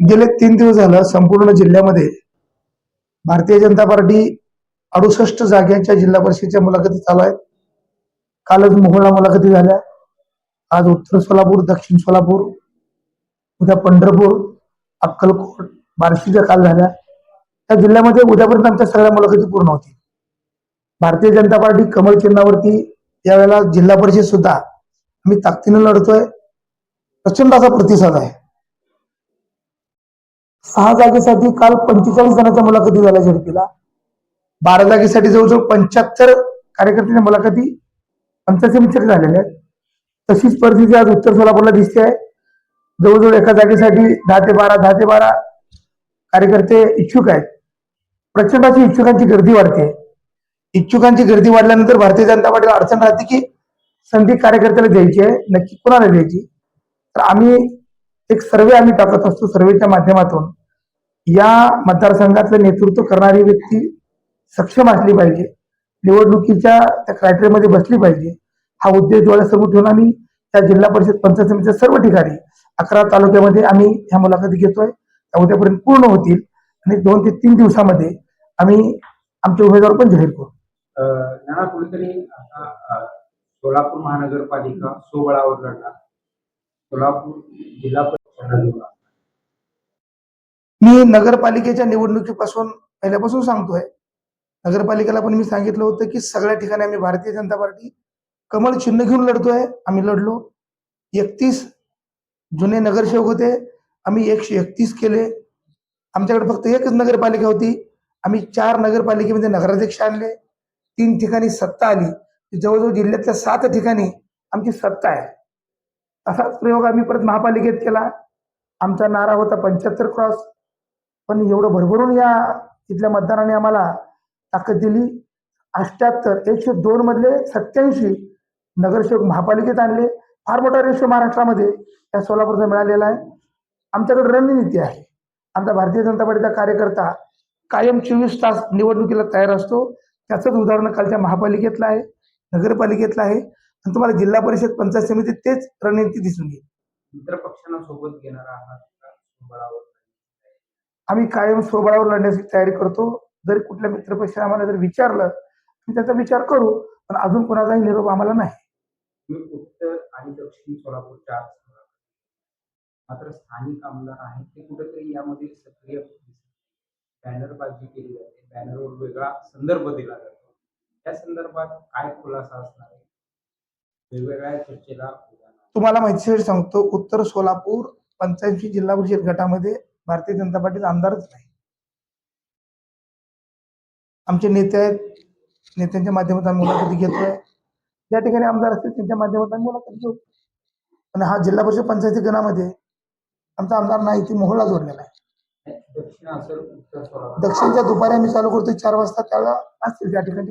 गेले तीन दिवस झालं संपूर्ण जिल्ह्यामध्ये भारतीय जनता पार्टी अडुसष्ट जाग्यांच्या जिल्हा परिषदेच्या मुलाखती चालू आहेत. कालच मोहळा मुलाखती झाल्या. आज उत्तर सोलापूर दक्षिण सोलापूर उद्या पंढरपूर अक्कलकोट बार्शीच्या काल झाल्या. त्या जिल्ह्यामध्ये उद्यापर्यंत आमच्या सगळ्या मुलाखती पूर्ण होतील. भारतीय जनता पार्टी कमळ चिन्हावरती यावेळेला जिल्हा परिषद सुद्धा आम्ही ताकदीनं लढतोय. प्रचंड असा प्रतिसाद आहे. सहा जागेसाठी काल पंचेचाळीस जणांच्या मुलाखती झाल्या झडपीला. बारा जागेसाठी जवळजवळ पंच्याहत्तर कार्यकर्त्यांच्या मुलाखती पंचायत मित्र झालेल्या आहेत. तशीच परिस्थिती आज उत्तर सोलापूरला दिसते आहे. जवळजवळ एका जागेसाठी दहा ते बारा दहा ते बारा कार्यकर्ते इच्छुक आहेत. प्रचंड अशी इच्छुकांची गर्दी वाढते. इच्छुकांची गर्दी वाढल्यानंतर भारतीय जनता पार्टीला अडचण राहते की संधी कार्यकर्त्याला द्यायची आहे नक्की कोणाला द्यायची? तर आम्ही एक सर्वे आम्ही टाकत असतो सर्वेच्या माध्यमातून. या मतदारसंघातलं नेतृत्व करणारी व्यक्ती सक्षम असली पाहिजे. निवडणुकीच्या त्या क्रायटेरियामध्ये बसली पाहिजे. हा उद्देश डोळ्यासमोर ठेवून आम्ही त्या जिल्हा परिषद पंचायत समितीच्या सर्व ठिकाणी अकरा तालुक्यामध्ये आम्ही ह्या मुलाखती घेतोय. त्या उद्यापर्यंत पूर्ण होतील. आणि दोन ते तीन दिवसामध्ये आम्ही आमचे उमेदवार पण जाहीर करू. नाना कुठेतरी सोलापूर महानगरपालिका सोबळावर लढणार. सोलापूर जिल्हा मी नगरपालिकेच्या निवडणुकीपासून पहिल्यापासून सांगतोय. नगरपालिकेला पण मी सांगितलं होतं की सगळ्या ठिकाणी आम्ही भारतीय जनता पार्टी कमळ चिन्ह घेऊन लढतोय. आम्ही लढलो. एकतीस जुने नगरसेवक होते. आम्ही एकशे एकतीस केले. आमच्याकडे फक्त एकच नगरपालिका होती. आम्ही चार नगरपालिकेमध्ये नगराध्यक्ष आणले. तीन ठिकाणी सत्ता आली. जवळजवळ जिल्ह्यातल्या सात ठिकाणी आमची सत्ता आहे. असाच प्रयोग आम्ही परत महापालिकेत केला. आमचा नारा होता पंच्याहत्तर क्रॉस. पण एवढं भरभरून या इथल्या मतदाराने आम्हाला ताकद दिली. अष्ट्याहत्तर एकशे दोन मधले सत्याऐंशी नगरसेवक महापालिकेत आणले. फार मोठा रेशो महाराष्ट्रामध्ये या सोलापूरचा मिळालेला आहे. आमच्याकडे रणनीती आहे. आमचा भारतीय जनता पार्टीचा कार्यकर्ता कायम चोवीस तास निवडणुकीला तयार असतो. त्याचंच उदाहरण कालच्या महापालिकेतलं आहे नगरपालिकेतलं आहे. आणि तुम्हाला जिल्हा परिषद पंचायत समितीत तेच रणनीती दिसून येईल. मित्र पक्षांना सोबत घेणार आहात आम्ही कायम स्वबळावर लढण्याची तयारी करतो. जरी कुठल्या मित्रपक्षाने आम्हाला जर विचारलं तर त्याचा विचार करू पण अजून कोणाचाही निरोप आम्हाला नाही. उत्तर आणि दक्षिण सोलापूर चार संघात. मात्र स्थानिक आमदार आहेत ते कुठेतरी यामध्ये सक्रिय बॅनरबाजी केली जाते. बॅनरवर वेगळा संदर्भ दिला जातो. त्या संदर्भात काय खुलासा असणार आहे? वेगवेगळ्या चर्चेला. तुम्हाला माहिती सांगतो उत्तर सोलापूर पंच्याऐंशी जिल्हा परिषद गटामध्ये भारतीय जनता पार्टीचा आमदारच नाही. आमचे नेते आहेत नेत्यांच्या माध्यमातून आम्ही मुलाखती घेतोय. ज्या ठिकाणी आमदार असतील त्यांच्या माध्यमातून आम्ही मुलाखत घेऊ. आणि हा जिल्हा परिषद पंचायती गणामध्ये आमचा आमदार नाही ती मोहळा जोडलेला आहे. दक्षिणच्या दुपारी आम्ही चालू करतो चार वाजता त्याला असतील त्या ठिकाणी